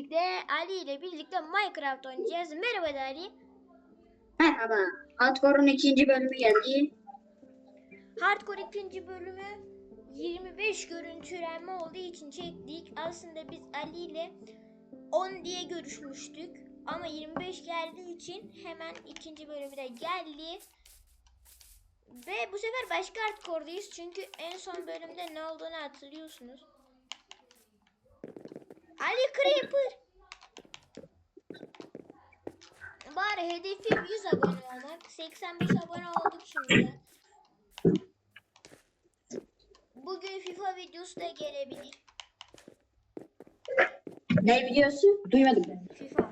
birlikte Ali ile birlikte Minecraft oynayacağız. Merhaba Ali. Merhaba. Hardcore'un ikinci bölümü geldi. Hardcore ikinci bölümü 25 görüntülenme olduğu için çektik. Aslında biz Ali ile 10 diye görüşmüştük. Ama 25 geldiği için hemen ikinci bölümü de geldi. Ve bu sefer başka hardcore'dayız. Çünkü en son bölümde ne olduğunu hatırlıyorsunuz. Ali Creeper. Bari hedefim 100 abone olmak. 85 abone olduk şimdi. Bugün FIFA videosu da gelebilir. Ne biliyorsun? Duymadım ben. FIFA.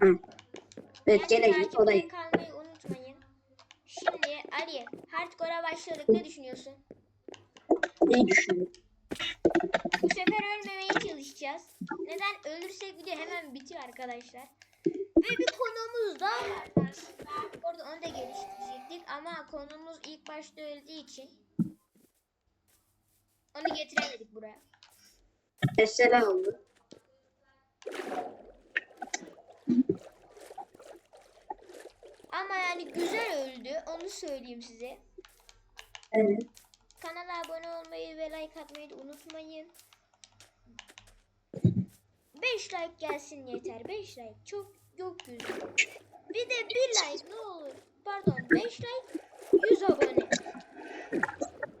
Hı. Evet Yani gelecek o da takipte kalmayı unutmayın. Şimdi Ali, hardcore'a başladık. Ne düşünüyorsun? iyi düşünüyorum. Bu sefer ölmemeye çalışacağız. Neden? Ölürsek video hemen bitiyor arkadaşlar. Ve bir konumuz daha var. Orada onu da geliştirecektik ama konumuz ilk başta öldüğü için onu getiremedik buraya. Mesela oldu. Ama yani güzel öldü. Onu söyleyeyim size. Evet. Kanala abone olmayı ve like atmayı da unutmayın. 5 like gelsin yeter. 5 like çok yok yüzü. Bir de 1 like ne olur. Pardon 5 like 100 abone.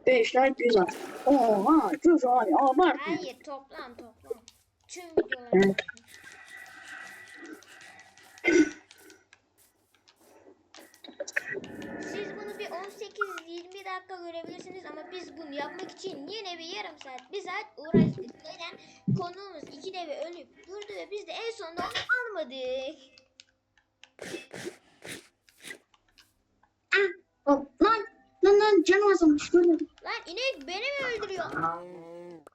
5 like güzel. Oha güzel abartma. Hayır toplam toplam. Tüm videoları. Siz bunu bir 18-20 dakika görebilirsiniz ama biz bunu yapmak için yine bir yarım saat, bir saat uğraştık. Konuğumuz iki deve ölüp durdu ve biz de en sonunda onu almadık. Ah, hop, lan lan lan canım azalmış görmedim. Lan inek beni mi öldürüyor?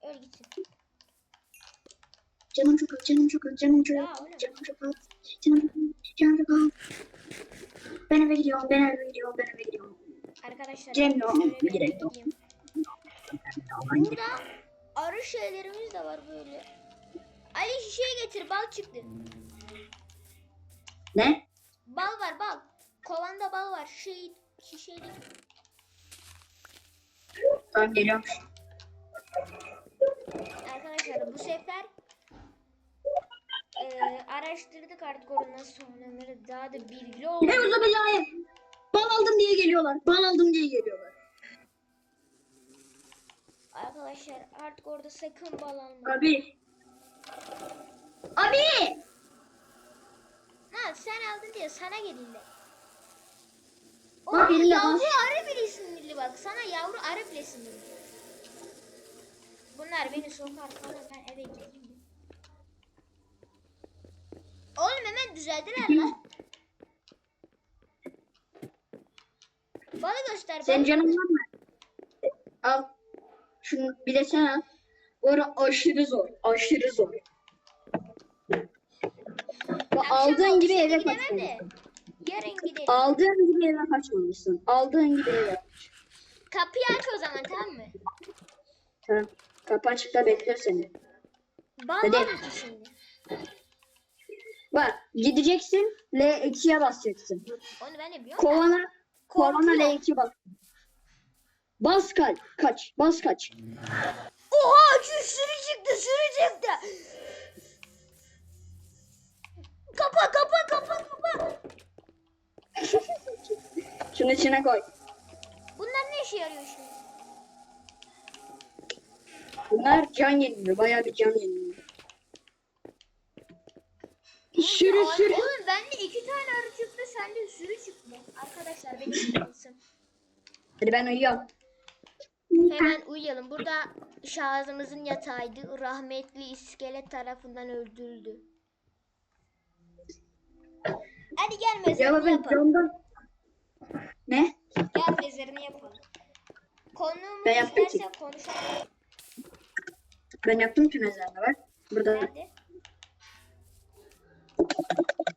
Öl gitsin. Canım çok az, canım çok az, canım çok az, ne? canım çok az, canım çok az, canım çok az. Ben eve gidiyorum, ben eve gidiyorum, ben eve gidiyorum. Arkadaşlar Cem direkt yok. gideyim. Burada arı şeylerimiz de var böyle. Ali şişeye getir bal çıktı. Ne? Bal var bal. Kovanda bal var. Şişeyi, şişeyi. Tamam geliyorum. Arkadaşlar bu sefer eee araştırdık artık orada nasıl oynanır daha da bilgili olduk. Ne uzun belayı? Bal aldım diye geliyorlar, bal aldım diye geliyorlar. Arkadaşlar artık orada sakın bal almayın. Abi. Abi! Ha sen aldın diye sana. Bak, O elinde yavru arı bile sinirli bak. Sana yavru arı bile sinirli. Bunlar beni sokar falan ben eve gideyim. Oğlum hemen düzeldiler lan. Balı göster. Balı canın var mı? Al. Şunu bir de sen al. Ara aşırı zor. Aşırı zor. Akşam aldığın gibi eve kaçmalısın. Yarın gidelim. Aldığın gibi eve kaçmalısın. Aldığın gibi eve. Kapıyı aç o zaman tamam mı? Tamam. Kapı açıkta bekliyor seni. Ki şimdi? Bak gideceksin. L2'ye basacaksın. Onu ben de biliyorum. Kovana kovana Korkuyor. L2 bas. Bas kaç. Kaç. Bas kaç. Oha şu sürü çıktı sürü çıktı. Kapa kapa kapa kapa. Şunu içine koy. Bunlar ne işe yarıyor şimdi? Bunlar can yeniliyor. Bayağı bir can yeniliyor. Sürü Ay, sürü. Oğlum bende iki tane arı çıktı sende sürü çıktı. Arkadaşlar beni dinlesin. Hadi ben uyuyorum. Hemen uyuyalım. Burada şahzımızın yatağıydı. Rahmetli iskelet tarafından öldürüldü. Hadi gel Ya mezarını ben yapalım. camdan... Ne? Gel mezarını yapalım. Konuğumu Ben yaptım ki. istersen konuşalım. Ben yaptım ki mezarını bak. Burada. Nerede?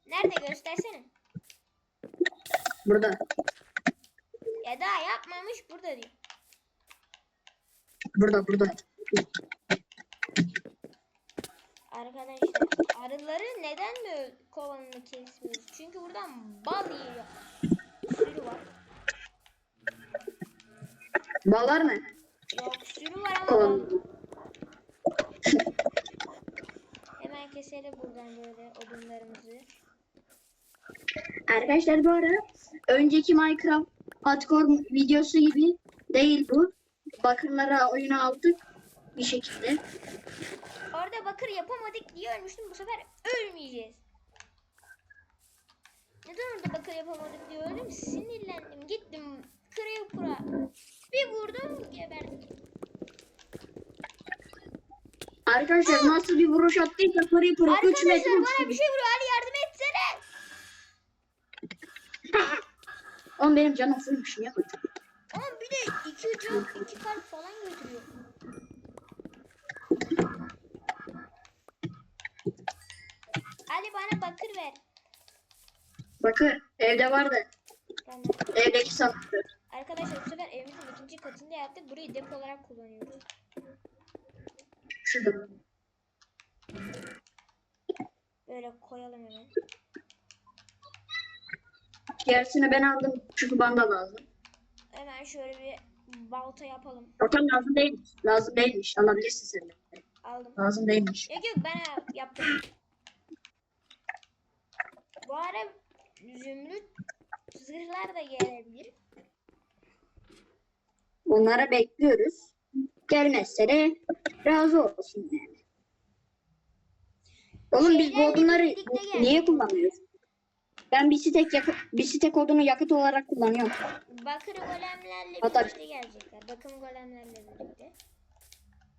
Nerede göstersene. Burada. Ya daha yapmamış burada diyor. Burada burada. Arkadaşlar arıları neden mi kovanını kesmiyoruz? Çünkü buradan bal yiyor. Sürü var. Bağlar mı? Yok sürü var ama bal. Hemen keselim buradan böyle odunlarımızı. Arkadaşlar bu ara önceki Minecraft hardcore videosu gibi değil bu. Bakırlara oyunu aldık bir şekilde. Orada bakır yapamadık diye ölmüştüm. Bu sefer ölmeyeceğiz. Neden orada bakır yapamadık diye öldüm? Sinirlendim. Gittim Creeper'a. Bir vurdum geberdim. Arkadaşlar nasıl bir vuruş attıysa Creeper'ı 3 Arkadaşlar metre bana uçtu. bir şey vuruyor. Ali yardım etsene. Oğlum benim canım fullmuş niye koydun? Bir de iki can, iki kalp falan götürüyor. Ali bana bakır ver. Bakır evde vardı. Tamam. Evdeki sandıklar. Arkadaşlar bu sefer evimizin ikinci katında yaptık. Burayı depo olarak kullanıyoruz. Şurada. Böyle koyalım hemen. Gerisini ben aldım çünkü bana lazım. Hemen şöyle bir balta yapalım. Zaten lazım değilmiş. Lazım değilmiş. Alabilirsin sen de. Aldım. Lazım değilmiş. Yok yok ben yaptım. Bu ara zümrüt zırhlar da gelebilir. Onlara bekliyoruz. Gelmezse de razı olsun yani. Oğlum biz bu odunları niye kullanmıyoruz? Ben bir stek yakıt, bir stek odunu yakıt olarak kullanıyorum. Bakır golemlerle Hatta- birlikte gelecekler. Bakım golemlerle birlikte.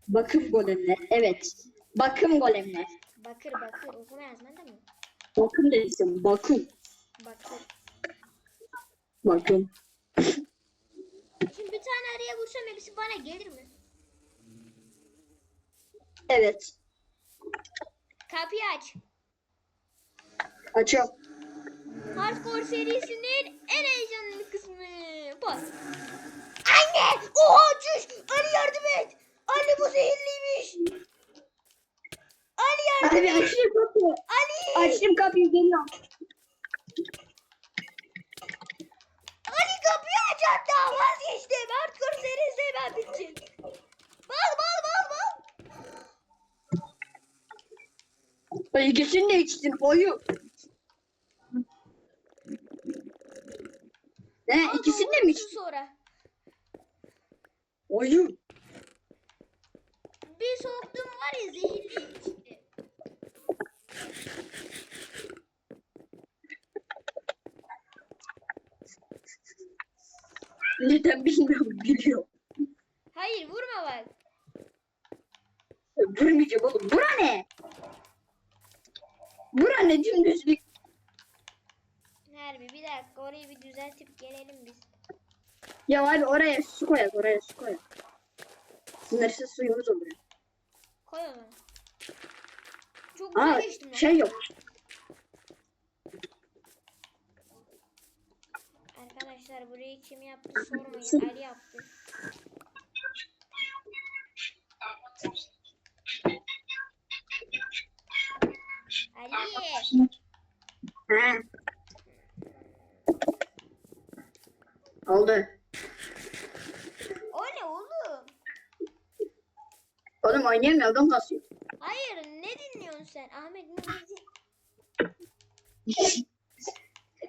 Bakım golemler. Evet. Bakım golemler. Bakır bakır okuma yazman da mı? Bakım dedim. Bakım. Bakır. Bakım. Şimdi bir tane araya vursam hepsi bana gelir mi? Evet. Kapıyı aç. Açıyorum. Hardcore serisinin en heyecanlı kısmı. Pas. Anne! Oha çüş! Ali yardım et! Ali bu zehirliymiş! Ali yardım Abi et! açtım kapıyı. Ali! Açtım kapıyı geliyorum. Ali kapıyı aç hatta vazgeçtim. Hardcore serisi hemen bitecek. Bal bal bal bal. Ay, İkisini de içtin. Oyu. Ne? İkisini de mi? Sonra. Oyu. Bir soktum var ya zehirli içti. Neden bilmiyorum. Biliyorum. Hayır vurma bak. Vurmayacağım oğlum. Bura ne? Bura ne dümdüzlük? Harbi bir dakika orayı bir düzeltip gelelim biz. Ya abi oraya su koyak. Oraya su koyak. Sınırsız suyumuz olur. Koy o zaman. Çok güzel Aa geçtim şey yok. Arkadaşlar burayı kim yaptı sormayın. Ali yaptı. Ali. Ha. Oldu. O ne oğlum? Oğlum oynayamıyorum kasıyor. Hayır ne dinliyorsun sen? Ahmet ne dinliyorsun?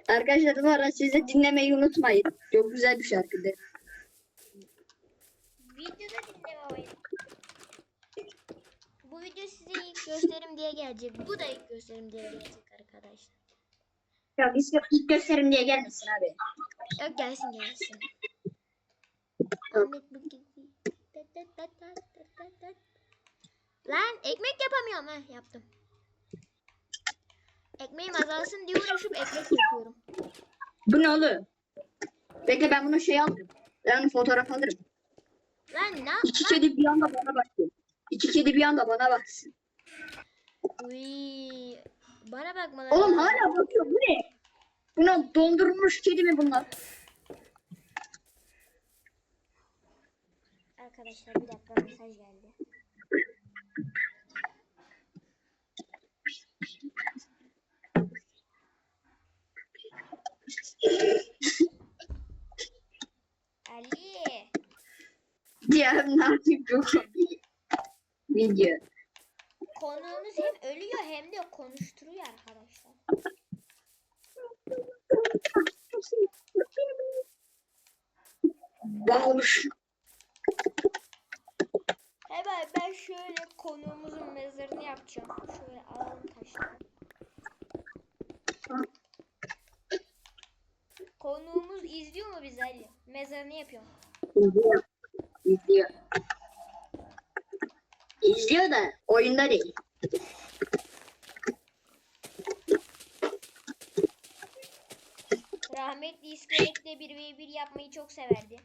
Arkadaşlar bu arada siz de dinlemeyi unutmayın. Çok güzel bir şarkıdır. Videoda dinleme olayı. Bu video size ilk gösterim diye gelecek. Bu da ilk gösterim diye gelecek arkadaşlar. Ya biz de ilk gösterim diye gelmesin abi. Yok gelsin gelsin. Yok. Ahmet bu gitti. Lan ekmek yapamıyorum ha yaptım. Ekmeğim azalsın diye uğraşıp ekmek yapıyorum. Bu ne oğlum? Bekle ben bunu şey alırım. Ben onu fotoğraf alırım. Lan ne? İki lan- kedi bir anda bana baksın. İki kedi bir anda bana baksın. Uy, bana bakmaları Oğlum lazım. hala bakıyor bu ne? Buna dondurulmuş kedi mi bunlar? Arkadaşlar bir dakika mesaj geldi. Ali. Ya ne yapayım çok video. Konuğumuz hem ölüyor hem de konuşturuyor arkadaşlar. Bağırışıyor. Yapacağım. Şöyle alalım taşları. Konuğumuz izliyor mu bizi Ali? Mezarını yapıyorum. İzliyor. İzliyor. İzliyor da oyunda değil. Rahmetli İskeletle 1v1 yapmayı çok severdi.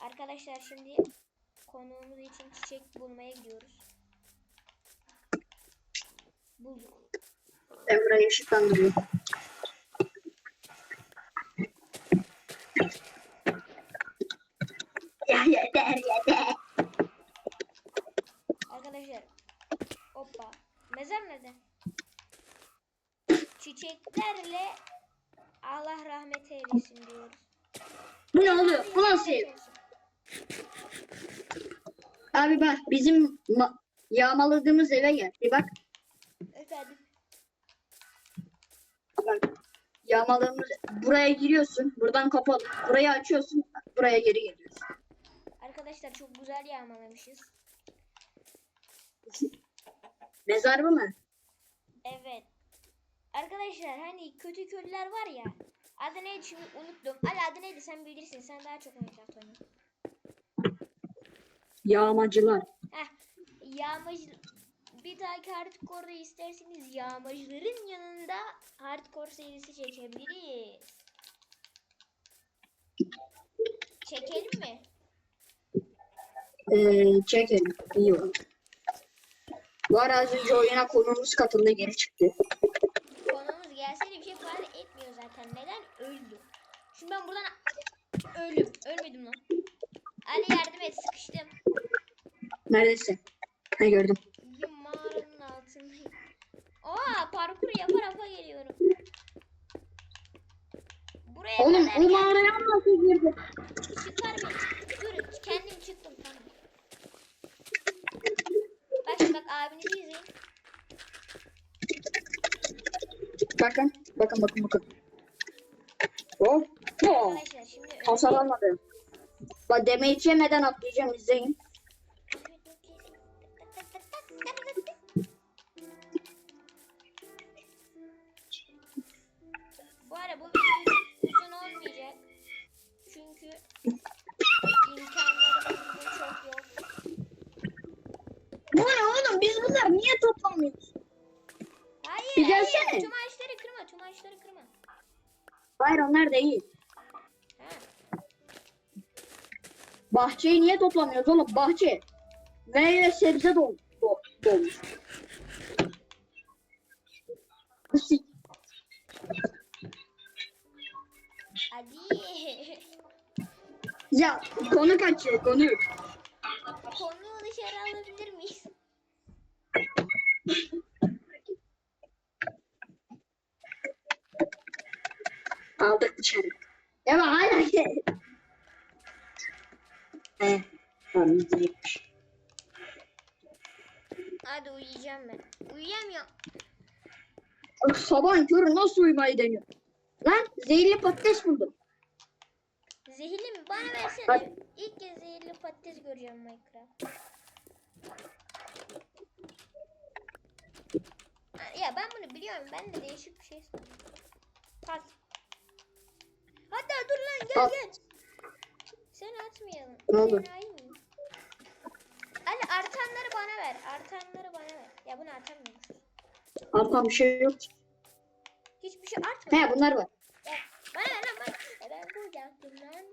Arkadaşlar şimdi konuğumuz için çiçek bulmaya gidiyoruz. Bulduk. Ben burayı ışıklandırıyorum. Ya yeter yeter. Arkadaşlar. Hoppa. Mezar nerede? Çiçeklerle Allah rahmet eylesin diyoruz. Bu ne oluyor? Bu nasıl? Abi bak bizim ma- yağmaladığımız eve gel. Bir bak. Efendim. Bak. Yağmaladığımız buraya giriyorsun. Buradan kapalı. Burayı açıyorsun. Buraya geri geliyorsun. Arkadaşlar çok güzel yağmalamışız. Mezar mu? Evet. Arkadaşlar hani kötü köylüler var ya. Adı neydi şimdi unuttum. Ali adı neydi sen bilirsin. Sen daha çok Minecraft oynuyorsun. Yağmacılar. Heh. Yağmacı... Bir dahaki hardcore'da isterseniz yağmacıların yanında hardcore serisi çekebiliriz. Çekelim mi? Ee, çekelim. İyi olur. Bu ara az önce oyuna konuğumuz katıldı geri çıktı. Konumuz gelse de bir şey ifade etmiyor zaten. Neden? Öldü. Şimdi ben buradan öldüm. Ölmedim lan. Ali yardım et sıkıştım. Neredesin? Ha gördüm. Bir mağaranın altındayım. Aa parkur yapa yapa geliyorum. Buraya Oğlum kadar o gel- mağaraya nasıl girdi? Çıkar beni. Dur kendim çıktım tamam. Bak şimdi bak abinizi izleyin. Bakın. Bakın bakın bakın. Oh. Oh. Arkadaşlar şimdi önce- Hasar almadı. Bak damage yemeden atlayacağım izleyin. Bu ne oğlum biz bunları niye toplamıyoruz? Hayır, Bir hayır. gelsene. Tüm ağaçları kırma, tüm ağaçları kırma. Hayır onlar değil. Ha. Bahçeyi niye toplamıyoruz oğlum? Bahçe. Meyve sebze dol do dolmuş. Sik. Hadi. Ya konu kaçıyor konu. Tamam izleyecekmiş. Hadi uyuyacağım ben. Uyuyamıyorum. Sabahın körü nasıl uyumayı deniyor? Lan zehirli patates buldum. Zehirli mi? Bana versene. Hadi. İlk kez zehirli patates göreceğim Minecraft. Ya ben bunu biliyorum. Ben de değişik bir şey sandım. Pas. Hatta dur lan gel Al. gel. Sen atmayalım. Ne olur. Ali artanları bana ver. Artanları bana ver. Ya bunu atamıyormuşuz. Artan bir şey yok. Hiçbir şey artmadı. He bunlar var. Ya, bana ver lan bana. Ya ben koyacaktım lan.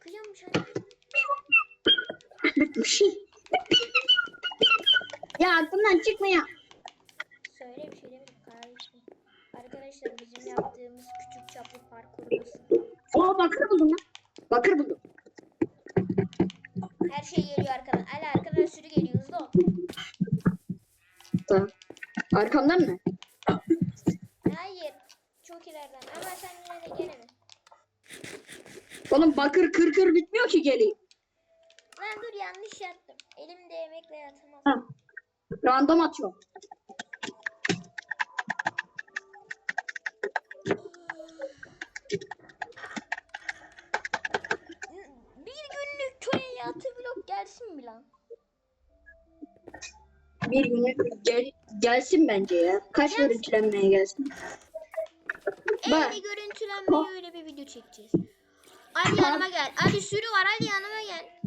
Kıyıyormuş hani. şey. Ya aklımdan çıkmıyor. Söyle bir şey demedim kardeşim. Arkadaşlar bizim yaptığımız küçük çaplı parkurumuz. Aa bakır buldum lan. Bakır buldum. Her şey geliyor arkadan. Ali arkadan sürü geliyor hızlı ol. Tamam. Arkamdan mı? Hayır. Çok ileriden ama sen yine de gel hele. Oğlum bakır kır kır bitmiyor ki geleyim. Lan dur yanlış yaptım. Elimde yemekle yatamaz. Ha. Random atıyorum. Hayatı vlog gelsin mi lan? Bir günlük gel, gelsin bence ya. Kaç Gelsin. görüntülenmeye gelsin. Bak. Evde görüntülenmeye öyle bir video çekeceğiz. Ali yanıma gel. Ali sürü var. Ali yanıma gel.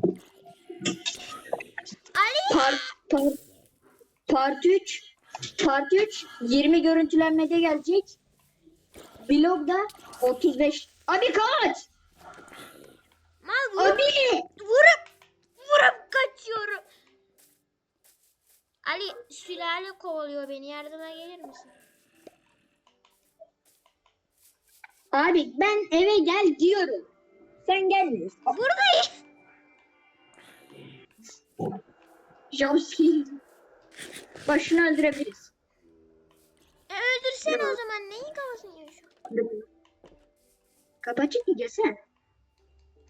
Ali. Part, part, part 3 Part 3 20 görüntülenmede gelecek. Vlogda 35. Abi kaç! Mal vurup, Abi! Vurup, vurup kaçıyorum. Ali sülale kovalıyor beni. Yardıma gelir misin? Abi ben eve gel diyorum. Sen gelmiyorsun. Buradayım. Jobski. Başını öldürebiliriz. E öldürsene o zaman. Neyin kafasını yiyorsun? Çekeceğiz sen.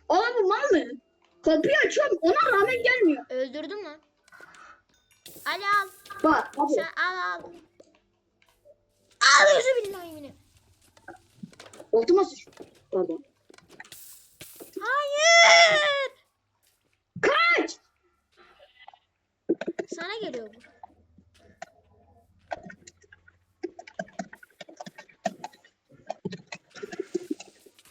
Oğlum bu mal mı? Kapıyı açıyorum ona rağmen gelmiyor. Öldürdüm lan. Ali al. Bak abi. Sen al al. Al yüzü billahi yine. Oltuma sıç. Pardon. Hayır. Kaç! Sana geliyor bu.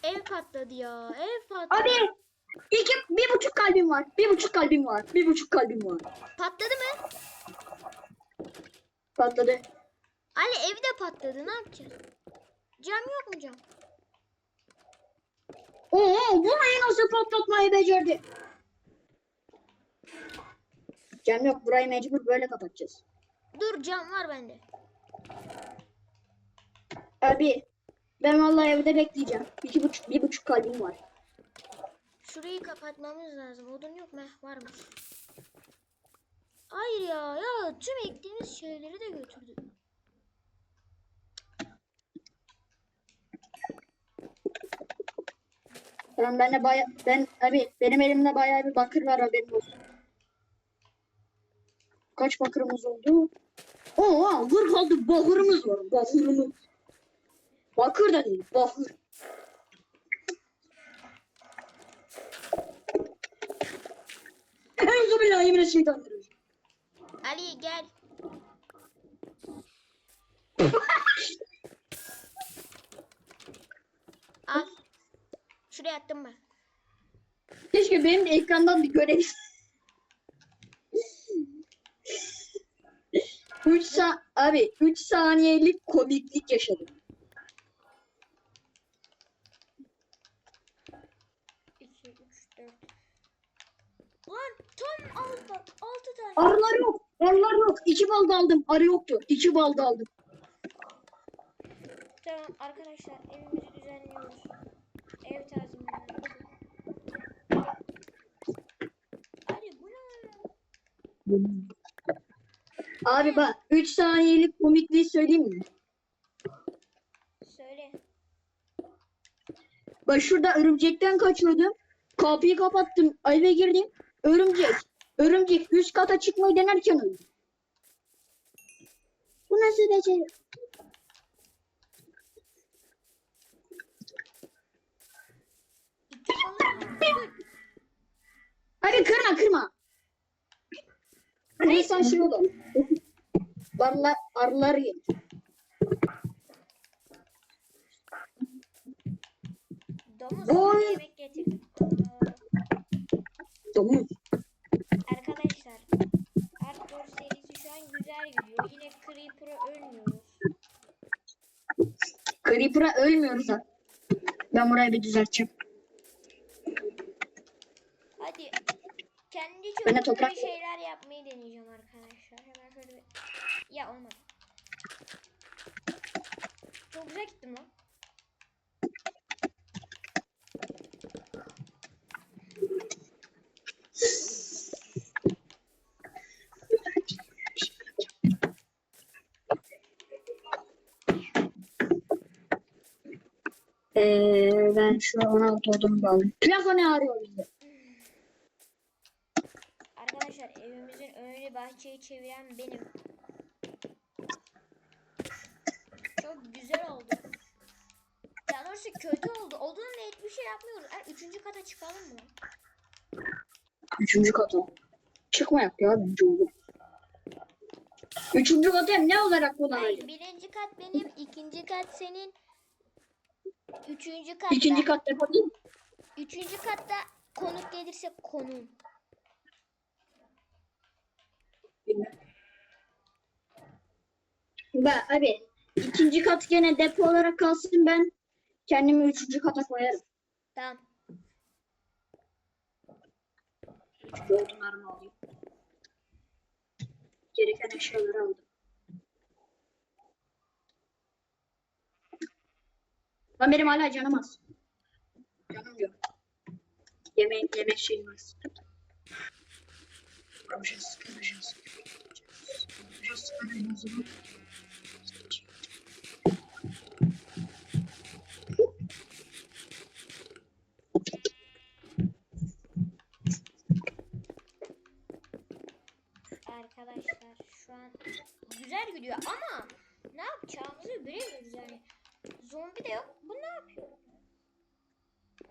Ev patladı ya. Ev patladı. Abi iki, bir buçuk kalbim var. Bir buçuk kalbim var. Bir buçuk kalbim var. Patladı mı? Patladı. Ali ev de patladı. Ne yapacağız? Cam yok mu cam? Oo bu ayı nasıl patlatmayı becerdi? Cam yok burayı mecbur böyle kapatacağız. Dur cam var bende. Abi ben vallahi evde bekleyeceğim. İki buçuk, bir buçuk kalbim var. Şurayı kapatmamız lazım. Odun yok mu? Heh, Varmış. Hayır ya. Ya tüm ektiğimiz şeyleri de götürdü. Ben ben de baya ben abi benim elimde bayağı bir bakır var haberin olsun. Kaç bakırımız oldu? Oo, vur kaldı bakırımız var. Bakırımız. Bakır da değil, bakır. Euzubillahimineşşeytanirracim. Ali gel. Al. Şuraya attım ben. Keşke benim de ekrandan bir görev. 3 sa abi 3 saniyelik komiklik yaşadım. 2, 3, 4. Lan tam 6, 6 tane. Arılar yok. Arılar yok. 2 bal da aldım. Arı yoktu. 2 bal da aldım. Tamam arkadaşlar evimizi düzenliyoruz. Ev tazminatı. Ali bu ne? Abi bak 3 saniyelik komikliği söyleyeyim mi? Söyle. Bak şurada örümcekten kaçıyordum. Kapıyı kapattım. Eve girdim. Örümcek. Örümcek üst kata çıkmayı denerken öldü. Bu nasıl beceri? Hadi kırma kırma. Kırırsan şey olur. Arılar, arılar yer. Domuz Oy. yemek Domuz. Arkadaşlar Hardcore serisi şu an güzel gidiyor. Yine Creeper'a ölmüyoruz. Creeper'a ölmüyoruz ha. Ben burayı bir düzelteceğim. Hadi. Kendi Ben de toprak- bir şeyler yapmayı deneyeceğim arkadaşlar. Hemen şöyle bir... Ya olmadı. Çok güzel gittim lan. Ee, ben şu 16 odunu da alayım. Plafon ne arıyor bizi? Arkadaşlar evimizin önünü bahçeyi çeviren benim. Çok güzel oldu. Ya doğrusu kötü oldu. Olduğunda hiçbir şey yapmıyoruz. Yani üçüncü kata çıkalım mı? Üçüncü kata. Çıkma yap ya bence olur. Üçüncü katı ne olarak Hayır, kullanacağım? birinci kat benim, ikinci kat senin. Üçüncü katta, İkinci kat yapalım. üçüncü katta konuk gelirse konum. Ben abi ikinci kat gene depo olarak kalsın ben kendimi üçüncü kata koyarım. Tamam. Çünkü odunlarımı alayım. Gereken eşyaları aldım. Lan benim hala canım az. Canım yok. Yemek yemek şeyim az. Yapacağız, yapacağız. Yapacağız, yapacağız. Arkadaşlar şu an güzel gidiyor ama ne yapacağımızı bilemiyoruz yani. Zombi de yok. Bu ne yapıyor?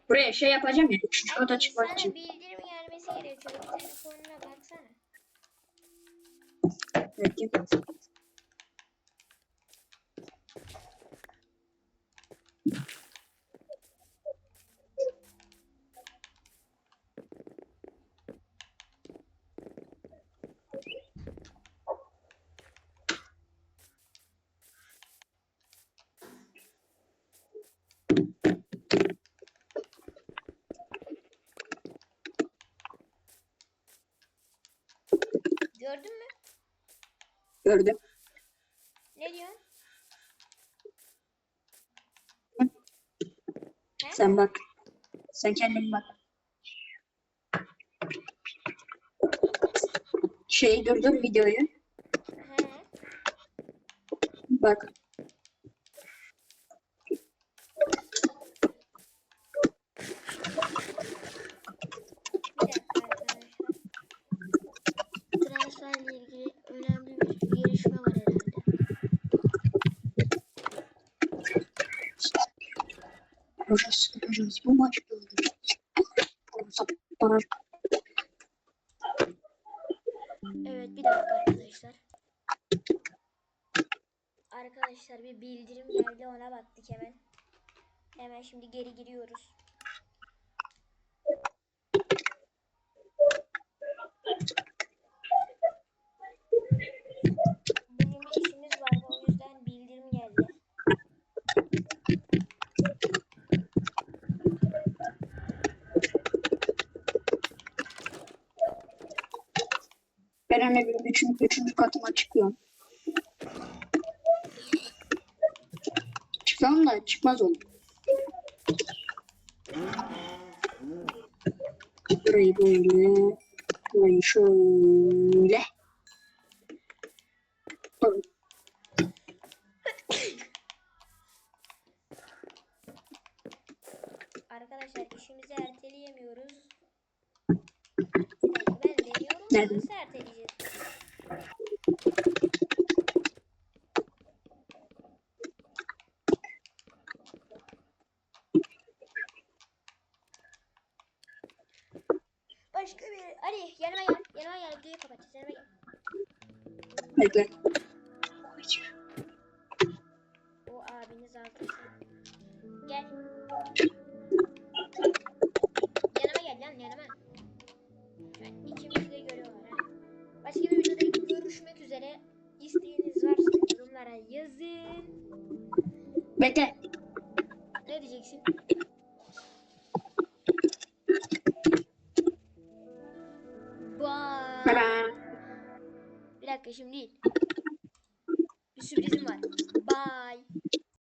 Buraya şey yapacağım ya. Kata çıkmak sana için. bildirim gelmesi gerekiyor. Telefonuna baksana. Evet, Gördün mü? Gördüm. Ne diyorsun? He? Sen bak. Sen kendin bak. Şey durdur videoyu. He. Bak. Bir dakika arkadaşlar. Transferle ilgili önemli bir gelişme var herhalde. Yapacağız, yapacağız. Bu maç böyle. Bana Evet bir dakika arkadaşlar. Arkadaşlar bir bildirim geldi ona baktık hemen. Hemen şimdi geri giriyoruz. Bugün bir işimiz vardı o yüzden bildirim geldi. Ben öyle bir üçüncü, üçüncü katıma çıkıyorum. Çıkıyorum da çıkmaz oldum. Burayı böyle. Burayı şöyle. Arkadaşlar işimizi erteleyemiyoruz. Ben deniyorum Nerede? nasıl erteleyeceğiz? Başka bir... Ali yanıma gel. Yanıma gel. Videoyu kapatacağız. Yanıma gel. Bekle.